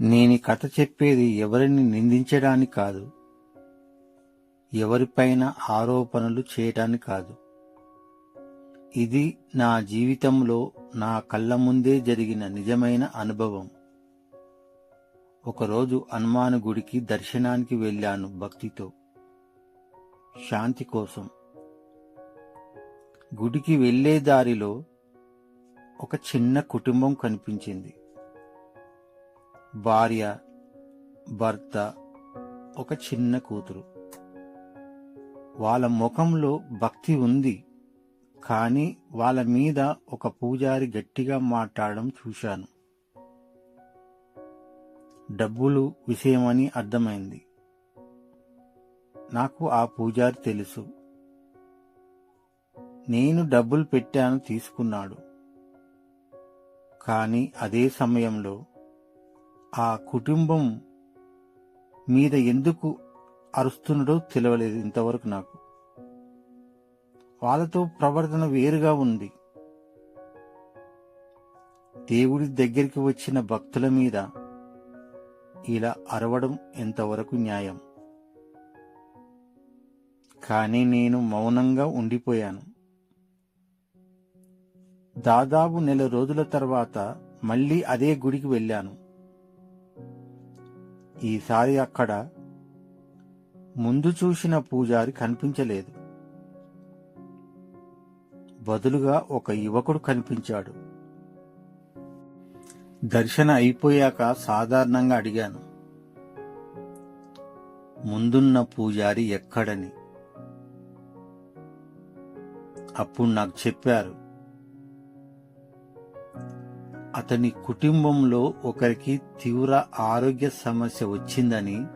నేను కథ చెప్పేది ఎవరిని నిందించడానికి కాదు. ఎవరిపైన ఆరోపణలు చేయటానికి కాదు. ఇది నా జీవితంలో నా కళ్ళ ముందే జరిగిన నిజమైన అనుభవం. ఒకరోజు హనుమాన్ గుడికి దర్శనానికి వెళ్ళాను భక్తితో. శాంతి కోసం. గుడికి వెళ్ళే దారిలో ఒక చిన్న కుటుంబం కనిపించింది. భార్య భర్త ఒక చిన్న కూతురు. వాళ్ళ ముఖంలో భక్తి ఉంది కానీ వాళ్ళ మీద ఒక పూజారి గట్టిగా మాట్లాడడం చూశాను. డబ్బులు విషయమని అర్థమైంది. నాకు ఆ పూజారి తెలుసు. నేను డబ్బులు పెట్టాను తీసుకున్నాడు. కానీ అదే సమయంలో ఆ కుటుంబం మీద ఎందుకు అరుస్తున్నాడో తెలియలేదు ఇంతవరకు నాకు. వాళ్ళతో ప్రవర్తన వేరుగా ఉంది. దేవుడి దగ్గరికి వచ్చిన భక్తుల మీద ఇలా అరవడం ఎంతవరకు న్యాయం? కానీ నేను మౌనంగా ఉండిపోయాను. దాదాపు నెల రోజుల తర్వాత మళ్ళీ అదే గుడికి వెళ్ళాను. ఈసారి అక్కడ ముందు చూసిన పూజారి కనిపించలేదు. బదులుగా ఒక యువకుడు కనిపించాడు. దర్శన అయిపోయాక సాధారణంగా అడిగాను ముందున్న పూజారి ఎక్కడని? అప్పుడు నాకు చెప్పారు అతని కుటుంబంలో ఒకరికి తీవ్ర ఆరోగ్య సమస్య వచ్చిందని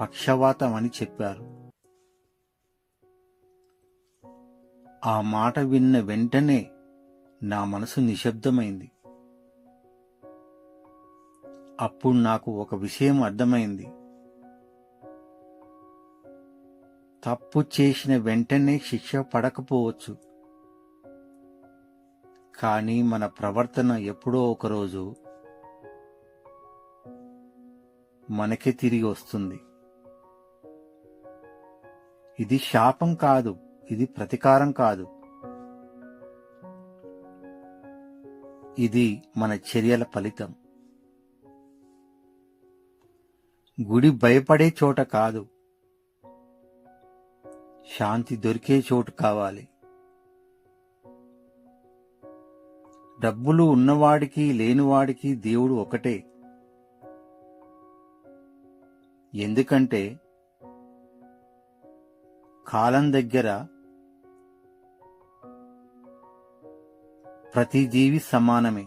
పక్షవాతం అని చెప్పారు. ఆ మాట విన్న వెంటనే నా మనసు నిశ్శబ్దమైంది. అప్పుడు నాకు ఒక విషయం అర్థమైంది. తప్పు చేసిన వెంటనే శిక్ష పడకపోవచ్చు. కానీ మన ప్రవర్తన ఎప్పుడో ఒకరోజు మనకే తిరిగి వస్తుంది. ఇది శాపం కాదు ఇది ప్రతీకారం కాదు. ఇది మన చర్యల ఫలితం. గుడి భయపడే చోట కాదు శాంతి దొరికే చోటు కావాలి. డబ్బులు ఉన్నవాడికి లేనివాడికి దేవుడు ఒకటే. ఎందుకంటే కాలం దగ్గర ప్రతి జీవి సమానమే.